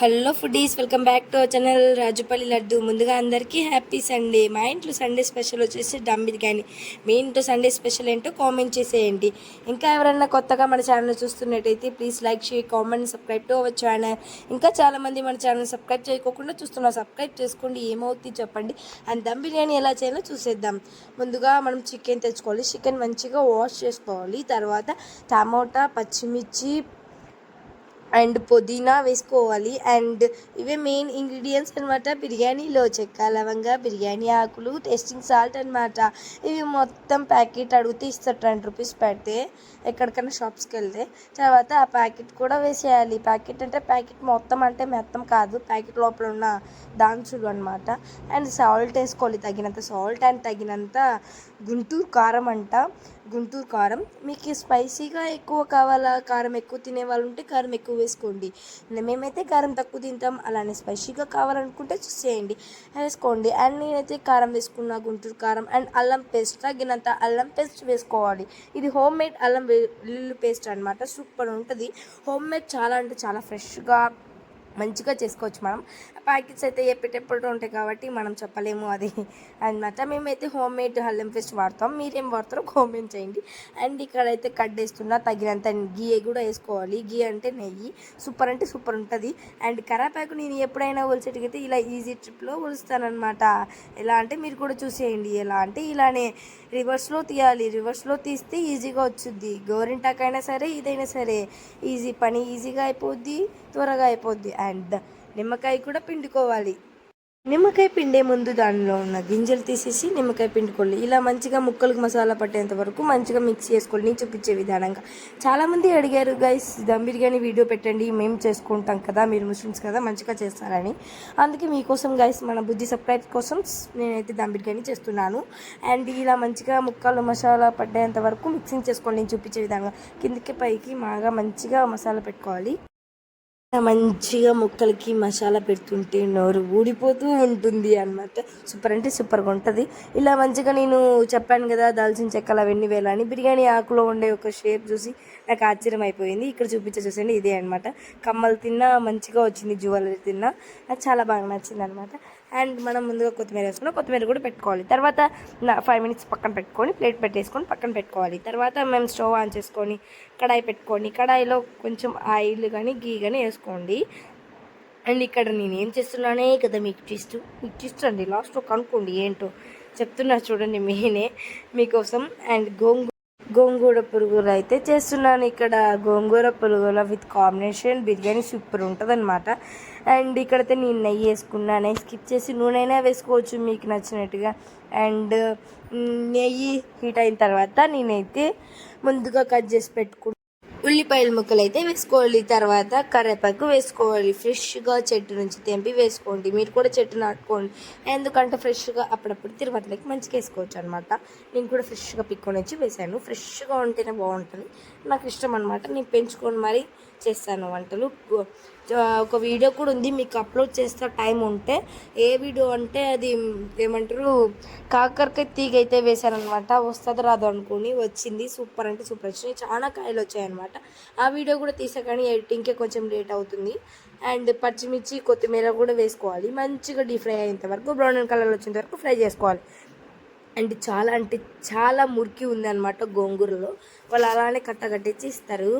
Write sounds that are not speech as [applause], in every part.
Hello foodies welcome back to channel Rajupalli Laddu. ముందుగా అందరికీ happy Sunday. మా ఇంట్లో సండే స్పెషల్ వచ్చేసి దమ్ బిర్యానీ. మీ ఇంట్లో సండే స్పెషల్ ఏంటో కామెంట్ చేసేయండి. ఇంకా ఎవరైనా కొత్తగా మన ఛానల్ చూస్తున్నట్టయితే please like share comment subscribe to our channel. ఇంకా చాలామంది మన ఛానల్ సబ్స్క్రైబ్ చేయకోకుండా చూస్తున్నారు. సబ్స్క్రైబ్ చేసుకోండి ఏమవుతుంది చెప్పండి. అండ్ దమ్ బిర్యానీ ఎలా చేయాలో చూసేద్దాం. ముందుగా మనం చికెన్ తెచ్చుకోవాలి. చికెన్ మంచిగా వాష్ చేసుకోవాలి. తర్వాత టమోటా పచ్చిమిర్చి అండ్ పుదీనా వేసుకోవాలి. అండ్ ఇవే మెయిన్ ఇంగ్రీడియంట్స్ అనమాట బిర్యానీలో చెక్క లవంగా బిర్యానీ ఆకులు టేస్టింగ్ సాల్ట్ అనమాట ఇవి మొత్తం ప్యాకెట్ అడిగితే ఇస్తారు టెన్ రూపీస్ పెడితే ఎక్కడికైనా షాప్స్కి వెళ్తే. తర్వాత ఆ ప్యాకెట్ కూడా వేసేయాలి. ప్యాకెట్ అంటే ప్యాకెట్ మొత్తం అంటే మొత్తం కాదు. ప్యాకెట్ లోపల ఉన్న దాంచులు అనమాట అండ్ సాల్ట్ వేసుకోవాలి. తగినంత సాల్ట్ అండ్ తగినంత గుంటూరు కారం అంట. గుంటూరు కారం. మీకు స్పైసీగా ఎక్కువ కావాలా? కారం ఎక్కువ తినే వాళ్ళు ఉంటే కారం ఎక్కువ వేసుకోండి. మేమైతే కారం తక్కువ తింటాం. అలానే స్పైసీగా కావాలనుకుంటే చేయండి వేసుకోండి. అండ్ నేనైతే కారం వేసుకున్న గుంటూరు కారం అండ్ అల్లం పేస్ట్ తగినంత అల్లం పేస్ట్ వేసుకోవాలి. ఇది హోమ్ మేడ్ అల్లం వెల్లుల్లి పేస్ట్ అనమాట సూపర్ ఉంటుంది. హోమ్ మేడ్ చాలా అంటే చాలా ఫ్రెష్గా మంచిగా చేసుకోవచ్చు మనం. ప్యాకెట్స్ అయితే ఎప్పటిప్పుడు ఉంటాయి కాబట్టి మనం చెప్పలేము అది. అనమాట మేమైతే హోమ్ మేడ్ హల్లం పేస్ట్ వాడతాం. మీరేం వాడతారో కామెంట్ చేయండి. అండ్ ఇక్కడైతే కట్ వేస్తున్నా తగినంత గీ కూడా వేసుకోవాలి. గీ అంటే నెయ్యి. సూపర్ అంటే సూపర్ ఉంటుంది. అండ్ కరాపాకు నేను ఎప్పుడైనా ఒలిచేటికైతే ఇలా ఈజీ ట్రిప్లో ఒలుస్తానమాట ఎలా అంటే మీరు కూడా చూసేయండి. ఎలా అంటే ఇలానే రివర్స్లో తీయాలి. రివర్స్లో తీస్తే ఈజీగా వచ్చుద్ది. గోరింటాకైనా సరే ఇదైనా సరే. ఈజీ పని. ఈజీగా అయిపోద్ది. త్వరగా అయిపోద్ది. అండ్ నిమ్మకాయ కూడా పిండుకోవాలి. నిమ్మకాయ పిండే ముందు దానిలో ఉన్న గింజలు తీసేసి నిమ్మకాయ పిండుకోవాలి ఇలా మంచిగా ముక్కలకు మసాలా పట్టేంత వరకు మంచిగా మిక్స్ చేసుకోవాలి నేను చూపించే విధానంగా. చాలామంది అడిగారు గైస్ దమ్ బిర్యానీ వీడియో పెట్టండి. మేము చేసుకుంటాం కదా. మీరు ముస్లిమ్స్ కదా. మంచిగా చేస్తారని. అందుకే మీకోసం గైస్ మన బుద్ధి సబ్స్క్రైబ్ కోసం నేనైతే దమ్ బిర్యానీ చేస్తున్నాను. అండ్ ఇలా మంచిగా ముక్కలు మసాలా పట్టేంత వరకు మిక్సింగ్ చేసుకోండి. నేను చూపించే విధంగా కిందకి పైకి బాగా మంచిగా మసాలా పెట్టుకోవాలి. మంచిగా ముక్కలకి మసాలా పెడుతుంటే నోరు ఊడిపోతూ ఉంటుంది అనమాట సూపర్ అంటే సూపర్గా ఉంటుంది. ఇలా మంచిగా నేను చెప్పాను కదా దాల్చిన చెక్కలు అవన్నీ వేయాలని. బిర్యానీ ఆకులో ఉండే ఒక షేప్ చూసి నాకు ఆశ్చర్యం అయిపోయింది ఇక్కడ చూపించే చూసండి ఇదే అనమాట కమ్మలు తిన్నా మంచిగా వచ్చింది జ్యువెలరీ తిన్నా. నాకు చాలా బాగా నచ్చింది అనమాట అండ్ మనం ముందుగా కొత్తిమీర వేసుకున్నాం కొత్తిమీర కూడా పెట్టుకోవాలి. తర్వాత ఫైవ్ మినిట్స్ పక్కన పెట్టుకొని ప్లేట్ పెట్టేసుకొని పక్కన పెట్టుకోవాలి. తర్వాత మేము స్టవ్ ఆన్ చేసుకొని కడాయి పెట్టుకొని కడాయిలో కొంచెం ఆయిల్ కానీ గీ కానీ వేసుకోండి. అండ్ ఇక్కడ నేను ఏం చేస్తున్నానే కదా మీకు ట్విస్ట్ మీకు ట్విస్ట్ అండి. లాస్ట్లో కనుక్కోండి ఏంటో చెప్తున్నా చూడండి మీనే మీకోసం. అండ్ గోంగూర గోంగూర పురుగులు అయితే చేస్తున్నాను. ఇక్కడ గోంగూర పురుగుల విత్ కాంబినేషన్ బిర్యానీ సూపర్ ఉంటుంది అనమాట అండ్ ఇక్కడైతే నేను నెయ్యి వేసుకున్నా నెయ్యి స్కిప్ చేసి నూనె వేసుకోవచ్చు మీకు నచ్చినట్టుగా. అండ్ నెయ్యి హీట్ అయిన తర్వాత నేనైతే ముందుగా కట్ చేసి పెట్టుకుంటాను ఉల్లిపాయల ముక్కలు అయితే వేసుకోవాలి. తర్వాత కరివేపాకు వేసుకోవాలి. ఫ్రెష్గా చెట్టు నుంచి తెంపి వేసుకోండి. మీరు కూడా చెట్టు నాటుకోండి. ఎందుకంటే ఫ్రెష్గా అప్పుడప్పుడు తిరుపతిలోకి మంచిగా వేసుకోవచ్చు అనమాట నేను కూడా ఫ్రెష్గా పిక్కొని వచ్చి వేసాను. ఫ్రెష్గా ఉంటేనే బాగుంటుంది. నాకు ఇష్టం అనమాట నేను పెంచుకొని మరీ చేస్తాను వంటలు. ఒక వీడియో కూడా ఉంది మీకు అప్లోడ్ చేస్తా టైం ఉంటే. ఏ వీడియో అంటే అది ఏమంటారు కాకరకాయ తీగ అయితే వేశారనమాట. వస్తుంది రాదు అనుకుని వచ్చింది. సూపర్ అంటే సూపర్ వచ్చినాయి. చాలా కాయలు వచ్చాయన్నమాట. ఆ వీడియో కూడా తీసా కానీ ఎడిటింగ్కే కొంచెం లేట్ అవుతుంది. అండ్ పచ్చిమిర్చి కొత్తిమీర కూడా వేసుకోవాలి. మంచిగా డీప్ ఫ్రై అయ్యేంత వరకు బ్రౌన్ కలర్ వచ్చేంత వరకు ఫ్రై చేసుకోవాలి. అండ్ చాలా అంటే చాలా మురికి ఉందన్నమాట గోంగూరలో. వాళ్ళు అలానే కట్టగట్టించి ఇస్తారు.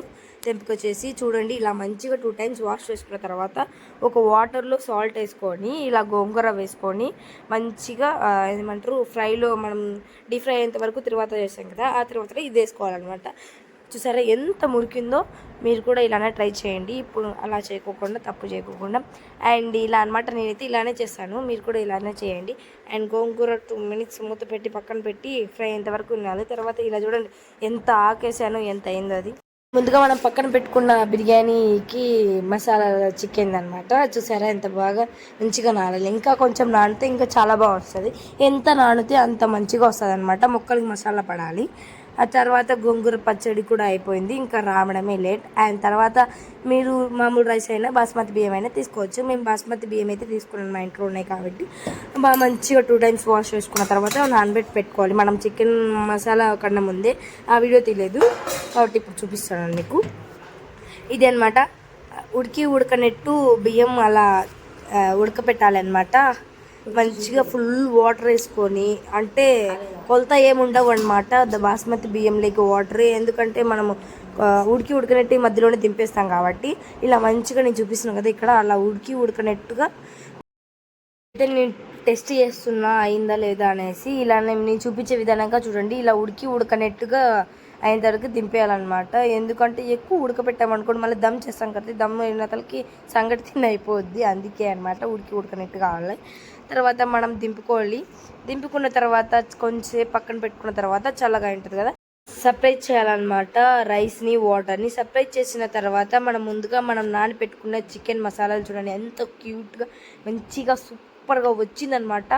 తెంపుకొచ్చేసి చూడండి ఇలా మంచిగా టూ టైమ్స్ వాష్ చేసుకున్న తర్వాత ఒక వాటర్లో సాల్ట్ వేసుకొని ఇలా గోంగూర వేసుకొని మంచిగా ఏమంటారు ఫ్రైలో మనం డీప్ ఫ్రై అయ్యేంత వరకు తర్వాత చేస్తాం కదా ఆ తర్వాత ఇది వేసుకోవాలన్నమాట. చూసారా ఎంత మురికిందో? మీరు కూడా ఇలానే ట్రై చేయండి. ఇప్పుడు అలా చేయకోకుండా తప్పు చేయకోకుండా. అండ్ ఇలా అనమాట నేనైతే ఇలానే చేస్తాను. మీరు కూడా ఇలానే చేయండి. అండ్ గోంగూర టూ మినిట్స్ మూత పెట్టి పక్కన పెట్టి ఫ్రై అయ్యేంత ఉండాలి. తర్వాత ఇలా చూడండి ఎంత ఆకేసానో ఎంత అయిందో అది. ముందుగా మనం పక్కన పెట్టుకున్న బిర్యానీకి మసాలా చికెన్ అనమాట చూసారా ఎంత బాగా మంచిగా నానాలి. ఇంకా కొంచెం నానితే ఇంకా చాలా బాగా వస్తుంది. ఎంత నానితే అంత మంచిగా వస్తుంది అనమాట ముక్కలకి మసాలా పడాలి. ఆ తర్వాత గోంగూర పచ్చడి కూడా అయిపోయింది. ఇంకా రావడమే లేట్. అండ్ తర్వాత మీరు మామూలు రైస్ అయినా బాస్మతి బియ్యం అయినా తీసుకోవచ్చు. మేము బాస్మతి బియ్యం అయితే తీసుకున్నాం మా ఇంట్లో ఉన్నాయి కాబట్టి. బాగా మంచిగా టూ టైమ్స్ వాష్ చేసుకున్న తర్వాత నానబెట్టి పెట్టుకోవాలి. మనం చికెన్ మసాలా కన్నా ముందే ఆ వీడియో తెలియదు కాబట్టి ఇప్పుడు చూపిస్తాను మీకు. ఇది అనమాట ఉడికి ఉడకనట్టు బియ్యం అలా ఉడకపెట్టాలన్నమాట. మంచిగా ఫుల్ వాటర్ వేసుకొని అంటే కొలత ఏముండవు అనమాట బాస్మతి బియ్యంలోకి వాటర్ ఎందుకంటే మనము ఉడికి ఉడకనట్టు మధ్యలోనే దింపేస్తాం కాబట్టి ఇలా మంచిగా నేను చూపిస్తున్నాను కదా ఇక్కడ అలా ఉడికి ఉడకనట్టుగా. అయితే నేను టెస్ట్ చేస్తున్నా అయిందా లేదా అనేసి ఇలా నేను నేను చూపించే విధానంగా చూడండి. ఇలా ఉడికి ఉడకనట్టుగా అయిన తర్వాత దింపేయాలన్నమాట. ఎందుకంటే ఎక్కువ ఉడకపెట్టామనుకోండి మళ్ళీ దమ్ చేస్తాం కదా దమ్ అయిన తలకి సంగటి తిన్న అయిపోద్ది. అందుకే అనమాట ఉడికి ఉడకనట్టు కావాలి. తర్వాత మనం దింపుకోవాలి. దింపుకున్న తర్వాత కొంచెంసేపు పక్కన పెట్టుకున్న తర్వాత చల్లగా ఉంటుంది కదా సపరేట్ చేయాలన్నమాట రైస్ని వాటర్ని. సపరేట్ చేసిన తర్వాత మనం ముందుగా మనం నానబెట్టుకున్న చికెన్ మసాలాలు చూడండి ఎంత క్యూట్గా మంచిగా సూపర్గా వచ్చిందనమాట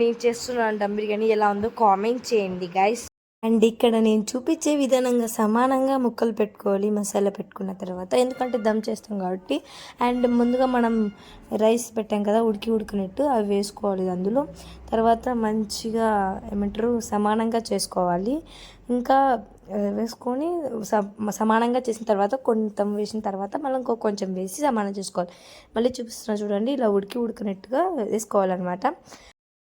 నేను చేస్తున్నాను దమ్ బిర్యానీ ఎలా ఉందో కామెంట్ చేయండి గైస్ అండ్ ఇక్కడ నేను చూపించే విధానంగా సమానంగా ముక్కలు పెట్టుకోవాలి మసాలా పెట్టుకున్న తర్వాత. ఎందుకంటే దమ్ చేస్తాం కాబట్టి. అండ్ ముందుగా మనం రైస్ పెట్టాం కదా ఉడికి ఉడికినట్టు అవి వేసుకోవాలి అందులో. తర్వాత మంచిగా ఏమంటారు సమానంగా చేసుకోవాలి. ఇంకా వేసుకొని స- సమానంగా చేసిన తర్వాత కొంత వేసిన తర్వాత మళ్ళీ ఇంకో కొంచెం వేసి సమానం చేసుకోవాలి. మళ్ళీ చూపిస్తున్నా చూడండి ఇలా ఉడికి ఉడికినట్టుగా వేసుకోవాలన్నమాట.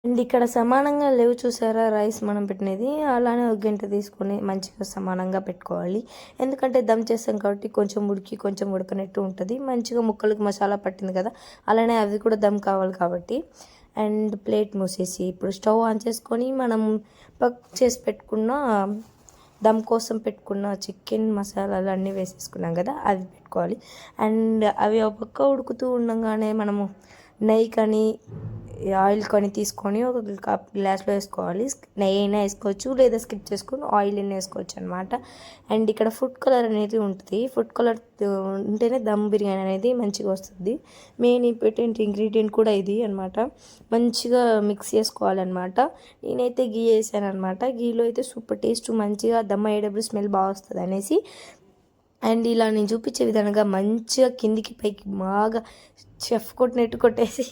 అండ్ ఇక్కడ సమానంగా లేవు చూసారా రైస్ మనం పెట్టినది. అలానే ఒక గంట తీసుకొని మంచిగా సమానంగా పెట్టుకోవాలి. ఎందుకంటే దమ్ చేస్తాం కాబట్టి కొంచెం ఉడికి కొంచెం ఉడకనట్టు ఉంటుంది. మంచిగా ముక్కలకు మసాలా పట్టింది కదా అలానే అవి కూడా దమ్ కావాలి కాబట్టి. అండ్ ప్లేట్ మూసేసి ఇప్పుడు స్టవ్ ఆన్ చేసుకొని మనం పక్ చేసి పెట్టుకున్న దమ్ కోసం పెట్టుకున్న చికెన్ మసాలాలు అన్నీ వేసేసుకున్నాం కదా అవి పెట్టుకోవాలి. అండ్ అవి ఒక పక్క ఉడుకుతూ ఉండగానే మనము నెయ్యి కానీ ఆయిల్ కొని తీసుకొని ఒక కప్ గ్లాస్లో వేసుకోవాలి. నెయ్యి అయినా వేసుకోవచ్చు లేదా స్కిప్ చేసుకొని ఆయిల్ అయినా వేసుకోవచ్చు అనమాట అండ్ ఇక్కడ ఫుడ్ కలర్ అనేది ఉంటుంది. ఫుడ్ కలర్ ఉంటేనే దమ్ బిర్యానీ అనేది మంచిగా వస్తుంది. మెయిన్ ఇంపార్టెంట్ ఇంగ్రీడియంట్ కూడా ఇది అనమాట మంచిగా మిక్స్ చేసుకోవాలన్నమాట. నేనైతే గీ వేసాను అనమాట గీలో అయితే సూపర్ టేస్ట్ మంచిగా దమ్ అయ్యేటప్పుడు స్మెల్ బాగా వస్తుంది అనేసి అండ్ ఇలా నేను చూపించే విధంగా మంచిగా కిందికి పైకి బాగా చెఫ్ కొట్టినట్టు కొట్టేసి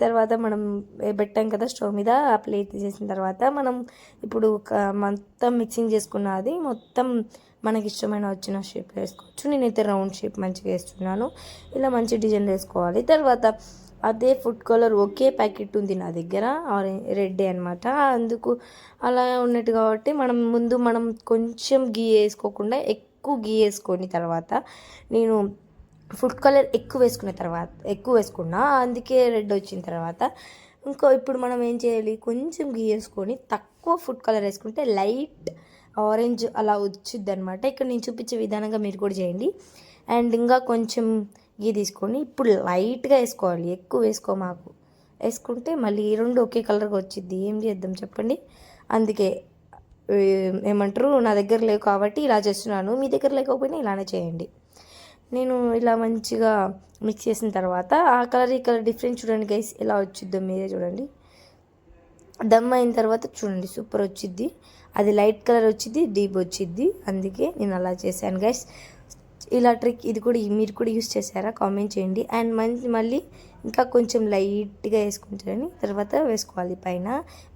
తర్వాత మనం పెట్టాం కదా స్టవ్ మీద ఆ ప్లేట్ తీసేసిన తర్వాత మనం ఇప్పుడు ఒక మొత్తం మిక్సింగ్ చేసుకున్న అది మొత్తం మనకి ఇష్టమైన వచ్చిన షేప్ వేసుకోవచ్చు. నేనైతే రౌండ్ షేప్ మంచిగా వేస్తున్నాను. ఇలా మంచి డిజైన్ వేసుకోవాలి. తర్వాత అదే ఫుడ్ కలర్ ఒకే ప్యాకెట్ ఉంది నా దగ్గర ఆరెంజ్ రెడ్ అనమాట అందుకు అలా ఉన్నట్టు కాబట్టి మనం ముందు మనం కొంచెం గీ వేసుకోకుండా ఎక్కువ గీ వేసుకొని తర్వాత నేను ఫుడ్ కలర్ ఎక్కువ వేసుకున్న తర్వాత ఎక్కువ వేసుకున్నా అందుకే రెడ్ వచ్చిన తర్వాత ఇంకో ఇప్పుడు మనం ఏం చేయాలి? కొంచెం గీ వేసుకొని తక్కువ ఫుడ్ కలర్ వేసుకుంటే లైట్ ఆరెంజ్ అలా వచ్చింది అనమాట ఇక్కడ నేను చూపించే విధానంగా మీరు కూడా చేయండి. అండ్ ఇంకా కొంచెం గీ తీసుకొని ఇప్పుడు లైట్గా వేసుకోవాలి. ఎక్కువ వేసుకో మాకు. వేసుకుంటే మళ్ళీ ఈ రెండు ఒకే కలర్గా వచ్చింది ఏం చేద్దాం చెప్పండి? అందుకే ఏమంటారు నా దగ్గర లేవు కాబట్టి ఇలా చేస్తున్నాను మీ దగ్గర లేకపోయినా ఇలానే చేయండి. నేను ఇలా మంచిగా మిక్స్ చేసిన తర్వాత ఆ కలర్ ఈ కలర్ డిఫరెంట్ చూడండి గైస్ ఎలా వచ్చిద్దో మీరే చూడండి. దమ్ అయిన తర్వాత చూడండి సూపర్ వచ్చిద్ది. అది లైట్ కలర్ వచ్చింది డీప్ వచ్చిద్ది. అందుకే నేను అలా చేశాను గైస్ ఇలా ట్రిక్ ఇది కూడా మీరు కూడా యూస్ చేశారా? కామెంట్ చేయండి. అండ్ మంచి మళ్ళీ ఇంకా కొంచెం లైట్గా వేసుకుంటారని తర్వాత వేసుకోవాలి. పైన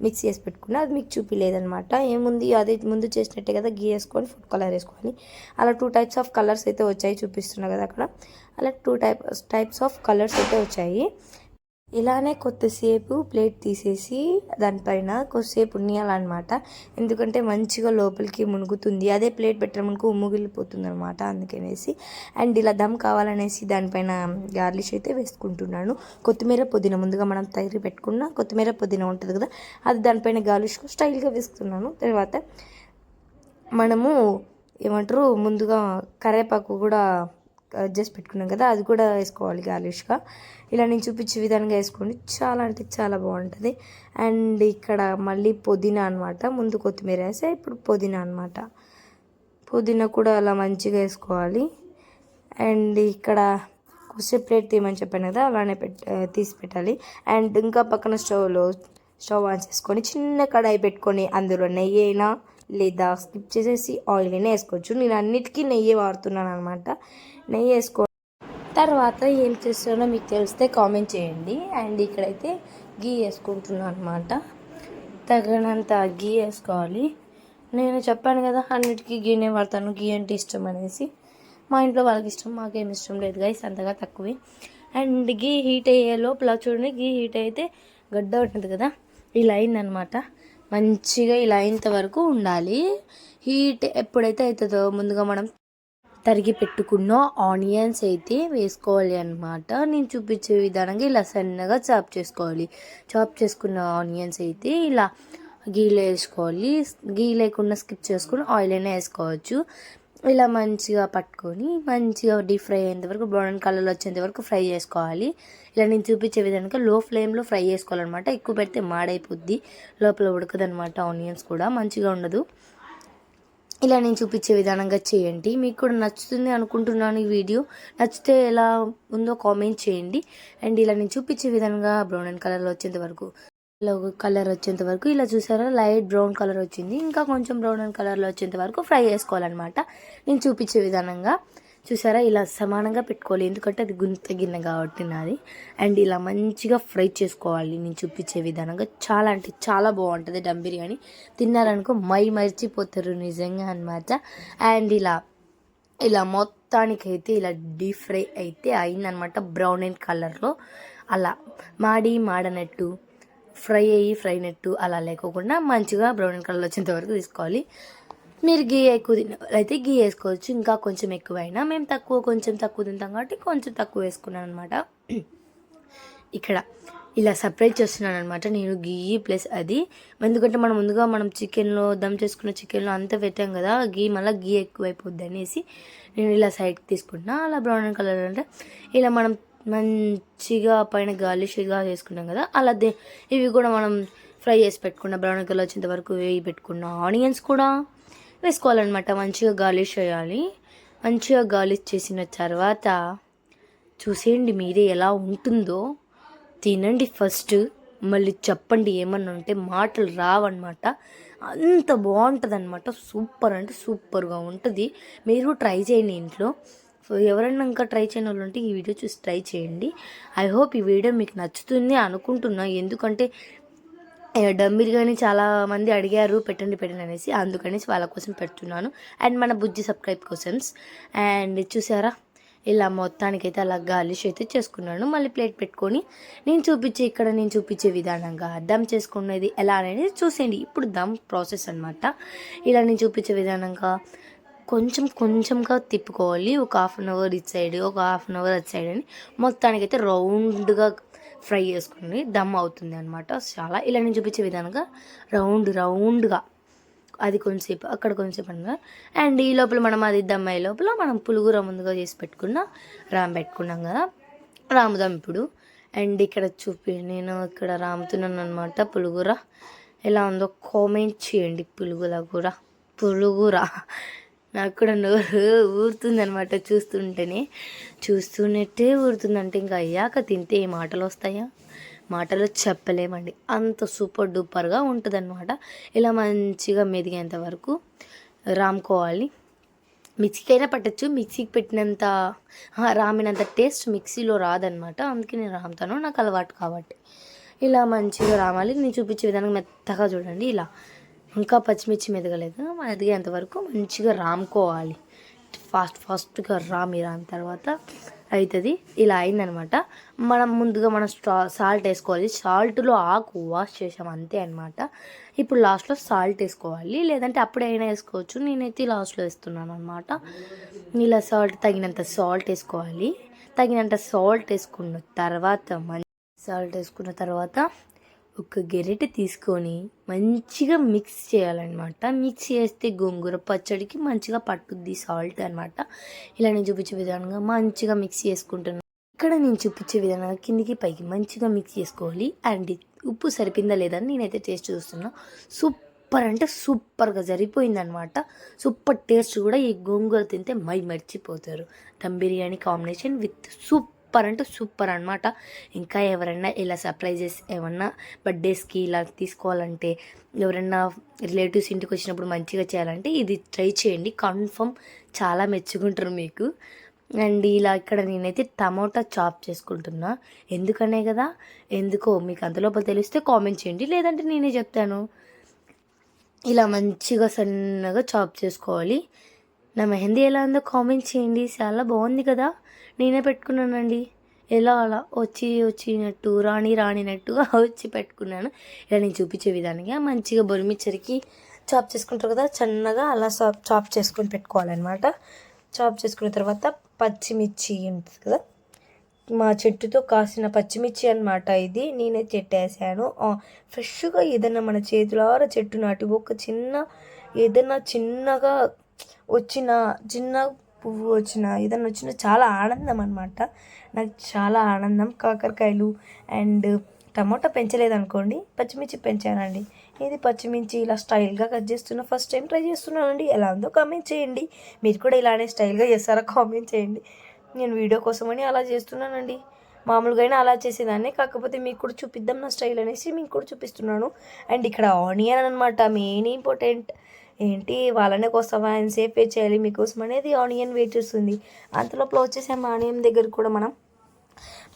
మిక్స్ చేసి పెట్టుకున్నా అది మీకు చూపిలేదనమాట ఏముంది? అదే ముందు చేసినట్టే కదా గీ వేసుకొని ఫుడ్ కలర్ వేసుకోవాలి. అలా టూ టైప్స్ ఆఫ్ కలర్స్ అయితే వచ్చాయి చూపిస్తున్నా కదా అక్కడ. అలా two type types of colours అయితే వచ్చాయి. ఇలానే కొద్దిసేపు ప్లేట్ తీసేసి దానిపైన కొద్దిసేపు ఉన్నయాలన్నమాట ఎందుకంటే మంచిగా లోపలికి మునుగుతుంది. అదే ప్లేట్ పెట్టడానికి ఉమ్ముగిలిపోతుంది అనమాట అందుకనేసి. అండ్ ఇలా దమ్ కావాలనేసి దానిపైన గార్లిష్ అయితే వేసుకుంటున్నాను. కొత్తిమీర పుదీనా ముందుగా మనం తయారు పెట్టుకున్న కొత్తిమీర పుదీనా ఉంటుంది కదా అది దానిపైన గార్లిష్ స్టైల్గా వేసుకున్నాను. తర్వాత మనము ఏమంటారు ముందుగా కరివేపాకు కూడా కట్ చేసి పెట్టుకున్నాం కదా అది కూడా వేసుకోవాలి గార్లిష్గా ఇలా నేను చూపించే విధంగా వేసుకోండి. చాలా అంటే చాలా బాగుంటుంది. అండ్ ఇక్కడ మళ్ళీ పుదీనా అనమాట ముందు కొత్తిమీర వేసే ఇప్పుడు పుదీనా అనమాట పుదీనా కూడా అలా మంచిగా వేసుకోవాలి. అండ్ ఇక్కడ కొద్దిసేపు ప్లేట్ తీయమని చెప్పాను కదా అలానే పెట్ తీసి పెట్టాలి. అండ్ ఇంకా పక్కన స్టవ్లో స్టవ్ ఆన్ చేసుకొని చిన్న కడాయి పెట్టుకొని అందులో నెయ్యి అయినా లేదా స్కిప్ చేసేసి ఆయిల్ అయినా వేసుకోవచ్చు. నేను అన్నిటికీ నెయ్యి వాడుతున్నాను అనమాట నెయ్యి వేసుకో. తర్వాత ఏం చేస్తానో మీకు తెలిస్తే కామెంట్ చేయండి. అండ్ ఇక్కడైతే గీ వేసుకుంటున్నాను అనమాట తగినంత గీ వేసుకోవాలి. నేను చెప్పాను కదా అన్నిటికీ గీనే వాడతాను. గీ అంటే ఇష్టం అనేసి. మా ఇంట్లో వాళ్ళకి ఇష్టం మాకేం ఇష్టం లేదు గైస్ అంతగా తక్కువే. అండ్ గీ హీట్ అయ్యే లోపల చూడండి గీ హీట్ అయితే గడ్డ ఉంటుంది కదా ఇలా అయిందనమాట మంచిగా ఇలా అయ్యేంత వరకు ఉండాలి. హీట్ ఎప్పుడైతే అవుతుందో ముందుగా మనం తరిగి పెట్టుకున్న ఆనియన్స్ అయితే వేసుకోవాలి అనమాట నేను చూపించే విధానంగా ఇలా సన్నగా చాప్ చేసుకోవాలి. చాప్ చేసుకున్న ఆనియన్స్ అయితే ఇలా గీలో వేసుకోవాలి. గీ లేకుండా స్కిప్ చేసుకుని ఆయిల్ అయినా వేసుకోవచ్చు. ఇలా మంచిగా పట్టుకొని మంచిగా డీప్ ఫ్రై అయ్యేంత వరకు బ్రౌన్ కలర్ వచ్చేంత వరకు ఫ్రై చేసుకోవాలి. ఇలా నేను చూపించే విధంగా లో ఫ్లేమ్లో ఫ్రై చేసుకోవాలన్నమాట. ఎక్కువ పెడితే మాడైపోద్ది. లోపల ఉడకదనమాట ఆనియన్స్ కూడా. మంచిగా ఉండదు. ఇలా నేను చూపించే విధానంగా చేయండి. మీకు కూడా నచ్చుతుంది అనుకుంటున్నాను ఈ వీడియో. నచ్చితే ఎలా ఉందో కామెంట్ చేయండి. అండ్ ఇలా నేను చూపించే విధంగా బ్రౌన్ అండ్ కలర్లో వచ్చేంత వరకు ఇలా కలర్ వచ్చేంత వరకు ఇలా చూసారా? లైట్ బ్రౌన్ కలర్ వచ్చింది. ఇంకా కొంచెం బ్రౌన్ అండ్ కలర్లో వచ్చేంత వరకు ఫ్రై చేసుకోవాలన్నమాట. నేను చూపించే విధానంగా. చూసారా? ఇలా సమానంగా పెట్టుకోవాలి. ఎందుకంటే అది గుంత గిన్నె కాబట్టి నాది. అండ్ ఇలా మంచిగా ఫ్రై చేసుకోవాలి. నేను చూపించే విధానంగా చాలా అంటే చాలా బాగుంటుంది దమ్ బిర్యానీ. తిన్నారనుకో మై మర్చిపోతారు నిజంగా అనమాట అండ్ ఇలా ఇలా మొత్తానికైతే ఇలా డీప్ ఫ్రై అయితే అయిందనమాట బ్రౌన్ అండ్ కలర్లో. అలా మాడి మాడనట్టు ఫ్రై అయ్యి ఫ్రైనట్టు అలా లేకోకుండా మంచిగా బ్రౌన్ కలర్ వచ్చేంత వరకు తీసుకోవాలి. మీరు గీ ఎక్కువ తినే అయితే గీ వేసుకోవచ్చు. ఇంకా కొంచెం ఎక్కువైనా. మేము తక్కువ కొంచెం తక్కువ తింటాం కాబట్టి కొంచెం తక్కువ వేసుకున్నాను అనమాట [clears throat] ఇక్కడ ఇలా సపరేట్ చేస్తున్నాను అనమాట నేను గీ ప్లస్ అది. ఎందుకంటే మనం ముందుగా మనం చికెన్లో దమ్ చేసుకున్న చికెన్లో అంతా పెట్టాం కదా గీ మళ్ళీ గీ ఎక్కువైపోద్ది అనేసి నేను ఇలా సైడ్కి తీసుకుంటున్నా. అలా బ్రౌన్ కలర్ అంటే ఇలా మనం మంచిగా పైన గాలిషిగా చేసుకున్నాం కదా అలా ఇవి కూడా మనం ఫ్రై చేసి పెట్టుకున్న బ్రౌన్ కలర్ వచ్చేంత వరకు వేయి పెట్టుకున్న ఆనియన్స్ కూడా. వేసుకోవాలన్నమాట. మంచిగా గాలిష్ చేయాలి. మంచిగా గాలిష్ చేసిన తర్వాత చూసేయండి మీరే ఎలా ఉంటుందో. తినండి ఫస్ట్. మళ్ళీ చెప్పండి ఏమన్నా ఉంటే మాటలు రావన్నమాట. అంత బాగుంటుంది అనమాట సూపర్ అంటే సూపర్గా ఉంటుంది. మీరు ట్రై చేయండి ఇంట్లో. ఎవరైనా ఇంకా ట్రై చేయని వాళ్ళు ఉంటే ఈ వీడియో చూసి ట్రై చేయండి. ఐ హోప్ ఈ వీడియో మీకు నచ్చుతుంది అనుకుంటున్నా. ఎందుకంటే డమ్ దమ్ బిర్యానీ చాలా మంది అడిగారు పెట్టండి పెట్టండి అనేసి. అందుకనేసి వాళ్ళ కోసం పెడుతున్నాను. అండ్ మన బుజ్జి సబ్స్క్రైబ్ కోసమ్స్. అండ్ చూసారా? ఇలా మొత్తానికైతే అలా గాలిష్ అయితే చేసుకున్నాను. మళ్ళీ ప్లేట్ పెట్టుకొని నేను చూపించే ఇక్కడ నేను చూపించే విధానంగా దమ్ చేసుకునేది ఎలా అనేది చూసేయండి. ఇప్పుడు దమ్ ప్రాసెస్ అనమాట ఇలా నేను చూపించే విధానంగా కొంచెం కొంచెంగా తిప్పుకోవాలి. ఒక హాఫ్ అన్ అవర్ ఇటు సైడ్ ఒక హాఫ్ అన్ అవర్ అటు సైడ్ అని. మొత్తానికైతే రౌండ్గా ఫ్రై చేసుకుని దమ్ అవుతుంది అనమాట చాలా ఇలా నేను చూపించే విధానంగా రౌండ్ రౌండ్గా. అది కొంచెంసేపు అక్కడ కొంచెంసేపు అనగా అండ్ ఈ లోపల మనం అది దమ్ అయ్యే లోపల మనం పులుగుర ముందుగా చేసి పెట్టుకున్న రామ్ పెట్టుకున్నాం కదా. రాముదాం ఇప్పుడు. అండ్ ఇక్కడ చూపి నేను ఇక్కడ రాముతున్నాను అనమాట పులుగుర. ఎలా ఉందో కామెంట్ చేయండి పులుగుల కూర పులుగుర. నాకు కూడా నోరు ఊరుతుంది అనమాట చూస్తుంటేనే. చూస్తున్నట్టే ఊరుతుందంటే ఇంకా అయ్యాక తింటే ఏ మాటలు వస్తాయా? మాటలు చెప్పలేమండి. అంత సూపర్ డూపర్గా ఉంటుంది అనమాట ఇలా మంచిగా మెదిగేంత వరకు రామ్కోవాలి మిక్సీకి అయినా పట్టచ్చు. మిక్సీకి పెట్టినంత రామినంత టేస్ట్ మిక్సీలో రాదనమాట అందుకే నేను రామ్తాను నాకు అలవాటు కాబట్టి. ఇలా మంచిగా రామాలి. నేను చూపించే విధానం మెత్తగా చూడండి. ఇలా ఇంకా పచ్చిమిర్చి మెదగలేదు. మెదిగేంత వరకు మంచిగా రామ్కోవాలి. ఫాస్ట్ ఫాస్ట్గా రామి రాని తర్వాత అవుతుంది ఇలా అయిందనమాట. మనం ముందుగా మనం స్టా సాల్ట్ వేసుకోవాలి. సాల్ట్లో ఆకు వాష్ చేసాం అంతే అనమాట ఇప్పుడు లాస్ట్లో సాల్ట్ వేసుకోవాలి. లేదంటే అప్పుడైనా వేసుకోవచ్చు. నేనైతే లాస్ట్లో వేస్తున్నాను అనమాట ఇలా సాల్ట్ తగినంత సాల్ట్ వేసుకోవాలి. తగినంత సాల్ట్ వేసుకున్న తర్వాత మంచి సాల్ట్ వేసుకున్న తర్వాత ఒక గెరెటె తీసుకొని మంచిగా మిక్స్ చేయాలన్నమాట. మిక్స్ చేస్తే గోంగూర పచ్చడికి మంచిగా పట్టుద్ది సాల్ట్ అన్నమాట. ఇలా నేను చూపించే విధానంగా మంచిగా మిక్స్ చేసుకుంటున్నాను ఇక్కడ నేను చూపించే విధానంగా కిందికి పైకి మంచిగా మిక్స్ చేసుకోవాలి. అండ్ ఉప్పు సరిపోయిందా లేదా అని నేనైతే టేస్ట్ చూస్తున్నా. సూపర్ అంటే సూపర్గా సరిపోయిందనమాట సూపర్ టేస్ట్ కూడా ఈ గోంగూర తింటే మై మర్చిపోతారు. Dum biryani combination with soup super అంటే సూపర్ అనమాట ఇంకా ఎవరైనా ఇలా సర్ప్రైజెస్ ఏమన్నా బర్త్డేస్కి ఇలా తీసుకోవాలంటే ఎవరైనా రిలేటివ్స్ ఇంటికి వచ్చినప్పుడు మంచిగా చేయాలంటే ఇది ట్రై చేయండి. కన్ఫర్మ్ చాలా మెచ్చుకుంటారు మీకు. అండ్ ఇలా ఇక్కడ నేనైతే టమోటా చాప్ చేసుకుంటున్నా. ఎందుకనే కదా? ఎందుకో మీకు అంతలోపల తెలిస్తే కామెంట్ చేయండి. లేదంటే నేనే చెప్తాను. ఇలా మంచిగా సన్నగా చాప్ చేసుకోవాలి. నా మెహందీ ఎలా ఉందో కామెంట్ చేయండి. చాలా బాగుంది కదా? నేనే పెట్టుకున్నానండి. ఎలా అలా వచ్చి వచ్చినట్టు రాణి రానినట్టు [laughs] వచ్చి పెట్టుకున్నాను. ఇలా నేను చూపించే విధానంగా మంచిగా బొరిమిచ్చరికి చాప్ చేసుకుంటారు కదా చిన్నగా అలా చాప్ చాప్ చేసుకొని పెట్టుకోవాలన్నమాట. చాప్ చేసుకున్న తర్వాత పచ్చిమిర్చి ఉంటుంది కదా మా చెట్టుతో కాసిన పచ్చిమిర్చి అనమాట ఇది. నేనే చెట్టేసాను. ఫ్రెష్గా ఏదైనా మన చేతులారా చెట్టు నాటి ఒక చిన్న ఏదైనా చిన్నగా వచ్చిన చిన్న పువ్వు వచ్చిన ఏదైనా వచ్చిన చాలా ఆనందం అనమాట నాకు చాలా ఆనందం. కాకరకాయలు అండ్ టమాటా పెంచలేదనుకోండి పచ్చిమిర్చి పెంచానండి. ఇది పచ్చిమిర్చి ఇలా స్టైల్గా కట్ చేస్తున్నా. ఫస్ట్ టైం ట్రై చేస్తున్నానండి. ఎలా ఉందో కామెంట్ చేయండి. మీరు కూడా ఇలానే స్టైల్గా చేస్తారా కామెంట్ చేయండి. నేను వీడియో కోసమని అలా చేస్తున్నానండి. మామూలుగా అయినా అలా చేసేదాన్ని. కాకపోతే మీకు కూడా చూపిద్దాం నా స్టైల్ అనేసి మీకు కూడా చూపిస్తున్నాను. అండ్ ఇక్కడ ఆనియన్ అనమాట మెయిన్ ఇంపార్టెంట్. ఏంటి వాళ్ళనే కోసమా ఆయన సేఫ్ వెయిట్ చేయాలి మీకోసం అనేది ఆనియన్ వెయిట్ చేస్తుంది. అంతలోపల వచ్చేసే ఆనియన్ దగ్గర కూడా మనం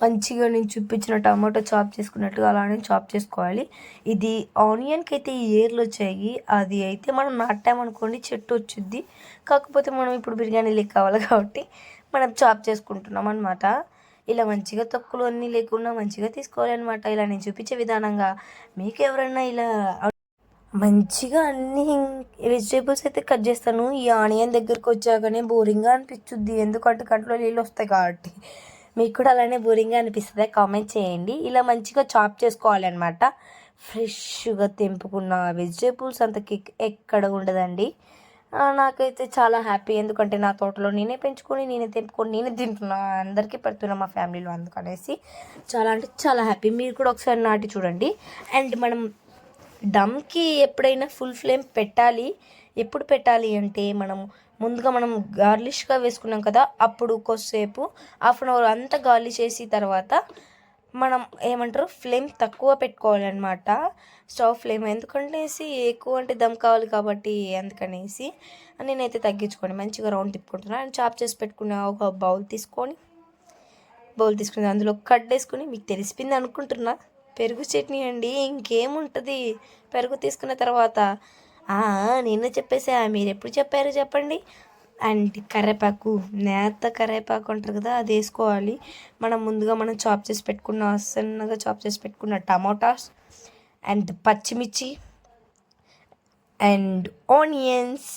మంచిగా నేను చూపించిన టమాటో చాప్ చేసుకున్నట్టుగా అలానే చాప్ చేసుకోవాలి. ఇది ఆనియన్కి అయితే ఈ ఏర్లు వచ్చాయి. అది అయితే మనం నాటామనుకోండి చెట్టు వచ్చింది కాకపోతే మనం ఇప్పుడు బిర్యానీలకు కావాలి కాబట్టి మనం చాప్ చేసుకుంటున్నాం అనమాట ఇలా మంచిగా తొక్కులు అన్నీ లేకుండా మంచిగా తీసుకోవాలి అనమాట ఇలా నేను చూపించే విధానంగా. మీకు ఎవరైనా ఇలా మంచిగా అన్ని వెజిటేబుల్స్ అయితే కట్ చేస్తాను. ఈ ఆనియన్ దగ్గరకు వచ్చాకనే బోరింగ్గా అనిపించుద్ది ఎందుకంటే కంట్లో నీళ్ళు వస్తాయి కాబట్టి? మీకు కూడా అలానే బోరింగ్గా అనిపిస్తుంది? కామెంట్ చేయండి. ఇలా మంచిగా చాప్ చేసుకోవాలి అనమాట ఫ్రెష్గా తెంపుకున్న వెజిటేబుల్స్ అంత కిక్ ఎక్కడ ఉండదండి. నాకైతే చాలా హ్యాపీ ఎందుకంటే నా తోటలో నేనే పెంచుకొని నేనే తెంపుకొని నేనే తింటున్నా. అందరికీ పెడుతున్నా మా ఫ్యామిలీలో అందుకనేసి. చాలా అంటే చాలా హ్యాపీ మీరు కూడా ఒకసారి నాటి చూడండి. అండ్ మనం దమ్కి ఎప్పుడైనా ఫుల్ ఫ్లేమ్ పెట్టాలి. ఎప్పుడు పెట్టాలి అంటే మనం ముందుగా మనం గార్లిష్గా వేసుకున్నాం కదా అప్పుడు కొద్దిసేపు హాఫ్ అన్ అవర్ అంతా గార్లిష్ చేసి తర్వాత మనం ఏమంటారు ఫ్లేమ్ తక్కువ పెట్టుకోవాలన్నమాట. స్టవ్ ఫ్లేమ్ ఎందుకంటేసి ఎక్కువ అంటే దమ్ కావాలి కాబట్టి అందుకనేసి నేనైతే తగ్గించుకోండి మంచిగా రౌండ్ తిప్పుకుంటున్నాను అండ్ చాప్ చేసి పెట్టుకున్న ఒక బౌల్ తీసుకొని బౌల్ తీసుకుని అందులో కట్ వేసుకుని మీకు తెలిసిపోయింది అనుకుంటున్నా. పెరుగు చట్నీ అండి ఇంకేముంటుంది? పెరుగు తీసుకున్న తర్వాత నిన్న చెప్పేసా మీరు ఎప్పుడు చెప్పారు చెప్పండి. అండ్ కరివేపాకు నేత కరివేపాకు అంటారు కదా అది వేసుకోవాలి. మనం ముందుగా మనం చాప్ చేసి పెట్టుకున్న సన్నగా చాప్ చేసి పెట్టుకున్న టమాటాస్ అండ్ పచ్చిమిర్చి అండ్ ఆనియన్స్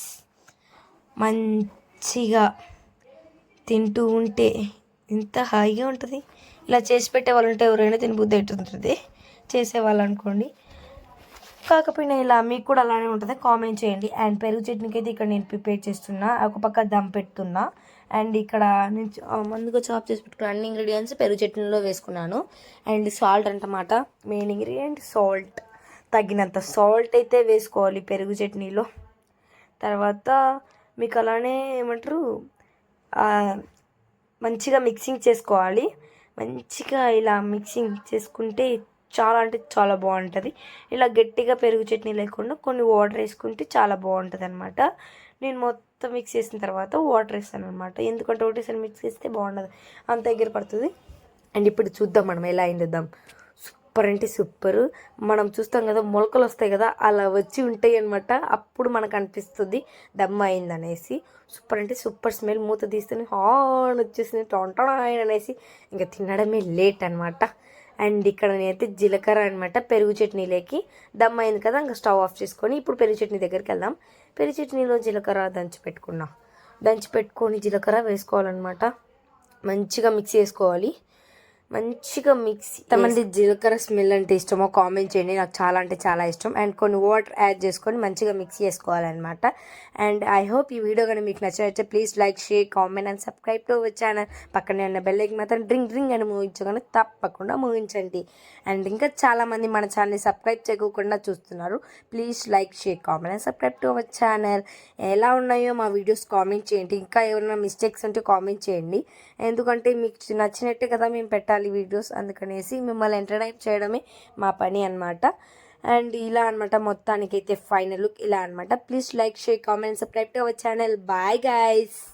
మంచిగా తింటూ ఉంటే ఎంత హాయిగా ఉంటుంది. ఇలా చేసి పెట్టే వాళ్ళు ఉంటే ఎవరైనా తినబుద్ధి అవుతుంటుంది. చేసేవాళ్ళు అనుకోండి కాకపోయినా ఇలా మీకు కూడా అలానే ఉంటుంది. కామెంట్ చేయండి. అండ్ పెరుగు చట్నీకి అయితే ఇక్కడ నేను ప్రిపేర్ చేస్తున్నా. ఒక పక్క దమ్ పెడుతున్నా. అండ్ ఇక్కడ నేను ముందుగా చాప్ చేసి పెట్టుకున్న అన్ని ఇంగ్రీడియంట్స్ పెరుగు చట్నీలో వేసుకున్నాను. And salt అంటమాట. Main ingredient salt. తగినంత సాల్ట్ అయితే వేసుకోవాలి పెరుగు చట్నీలో. తర్వాత మీకు అలానే ఏమంటారు? మంచిగా మిక్సింగ్ చేసుకోవాలి. మంచిగా ఇలా మిక్సింగ్ చేసుకుంటే చాలా అంటే చాలా బాగుంటుంది. ఇలా గట్టిగా పెరుగు చట్నీ లేకుండా కొన్ని వాటర్ వేసుకుంటే చాలా బాగుంటుంది అనమాట నేను మొత్తం మిక్స్ చేసిన తర్వాత వాటర్ వేస్తాను అనమాట ఎందుకంటే ఒకటేసారి మిక్స్ చేస్తే బాగుండదు. అంత దగ్గర పడుతుంది. అండ్ ఇప్పుడు చూద్దాం మనం ఎలా అయిందిద్దాం సూపర్ అంటే సూపర్. మనం చూస్తాం కదా మొలకలు వస్తాయి కదా అలా వచ్చి ఉంటాయి అనమాట అప్పుడు మనకు అనిపిస్తుంది దమ్ అయిందనేసి. సూపర్ అంటే సూపర్ స్మెల్. మూత తీస్తేనే హాన్ వచ్చేసింది. టొంటనాయన్ అనేసి ఇంకా తినడమే లేట్ అనమాట అండ్ ఇక్కడ నేనైతే జీలకర్ర అనమాట పెరుగు చట్నీలోకి దమ్ అయింది కదా ఇంకా స్టవ్ ఆఫ్ చేసుకొని ఇప్పుడు పెరుగు చట్నీ దగ్గరికి వెళ్దాం. పెరుగు చట్నీలో జీలకర్ర దంచి పెట్టుకున్నా. దంచి పెట్టుకొని జీలకర్ర వేసుకోవాలన్నమాట. మంచిగా మిక్స్ చేసుకోవాలి. మంచిగా మిక్స్. ఎంతమంది జీలకర్ర స్మెల్ అంటే ఇష్టమో కామెంట్ చేయండి. నాకు చాలా అంటే చాలా ఇష్టం. అండ్ కొన్ని వాటర్ యాడ్ చేసుకొని మంచిగా మిక్స్ చేసుకోవాలన్నమాట. అండ్ ఐ హోప్ ఈ వీడియో కానీ మీకు నచ్చినట్లయితే please like share comment and subscribe to our channel. పక్కనే ఉన్న బెల్ ఐకన్ మాత్రం డ్రింక్ డ్రింక్ అని మూవించగానే తప్పకుండా మూవించండి అండ్ ఇంకా చాలామంది మన ఛానల్ని సబ్స్క్రైబ్ చేయకుండా చూస్తున్నారు. Please like share comment and subscribe to our channel. ఎలా ఉన్నాయో మా వీడియోస్ కామెంట్ చేయండి. ఇంకా ఏమైనా మిస్టేక్స్ ఉంటే కామెంట్ చేయండి. ఎందుకంటే మీకు నచ్చినట్టే కదా మేము పెట్టాలి. వీడియోస్ అందుకనేసి మిమ్మల్ని ఎంటర్టైన్ చేయడమే మా పని అన్నమాట. అండ్ ఇలా అనమాట మొత్తానికైతే ఫైనల్ లుక్ ఇలా అనమాట please like share comment subscribe to our channel. Bye guys